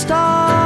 stars.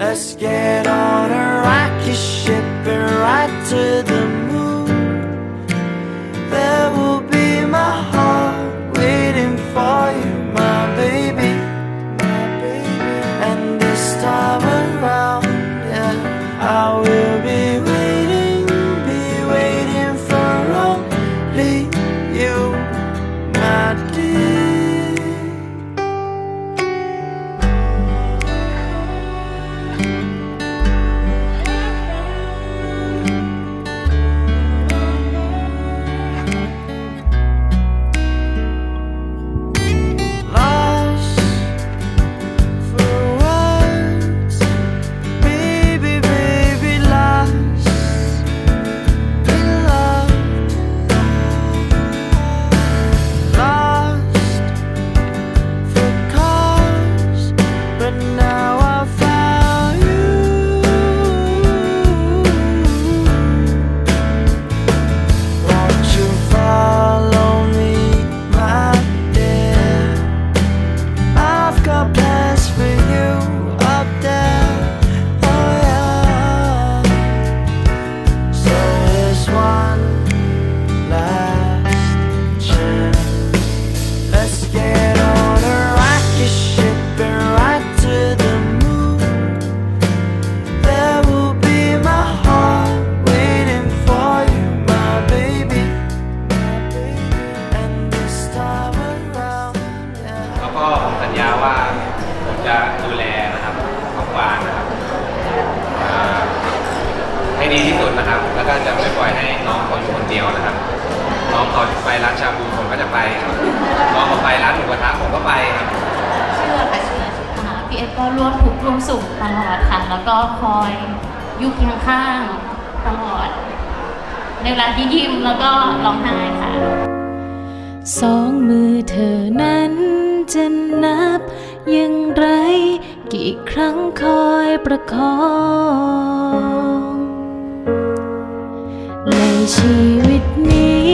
Let's get on a rocket ship and ride to the moon. There will be my heart waiting for you, my baby. My baby. And this time around, yeah, I will. scared. ่วมทุกข์ร่วมสุขตลอดค่ะ แล้วก็คอยอยู่เคียงข้างตลอด ในเวลาที่ยิ้มแล้วก็ร้องไห้ค่ะ สองมือเธอนั้นจะนับย่างไร กี่ครั้งคอยประคองในชีวิตนี้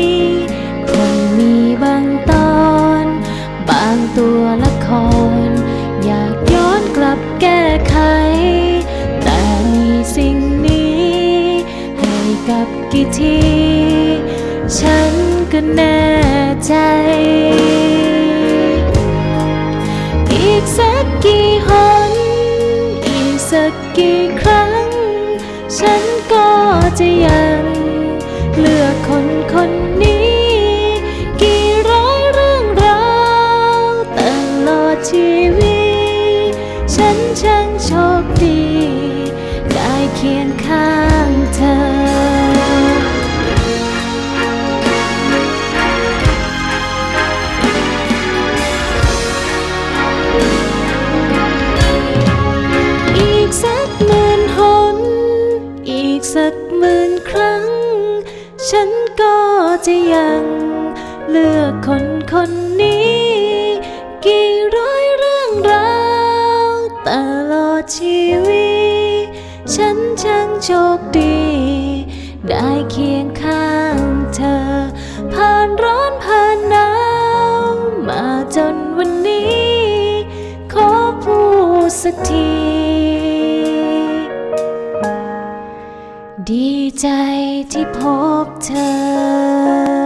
คงมีบางตอน บางตัวละคร บกี่ที ฉันก็แน่ใจ อีกสักกี่หน อีกสักกี่ครั้ง ฉันก็จะยังเลือกคนคนนี้ กี่ร้อยเรื่องราวตลอดชีวิต ฉันช่างโชคดี ได้เคียงข้างเธอ ฉันก็จะยัง เลือกคนคนนี้ กี่ร้อยเรื่องราวตลอดชีวิต ฉันช่างโชคดี ได้เคียงข้างเธอ ผ่านร้อนผ่านหนาวมาจนวันนี้ ขอพูดสักที ดีใจที่พบเธอ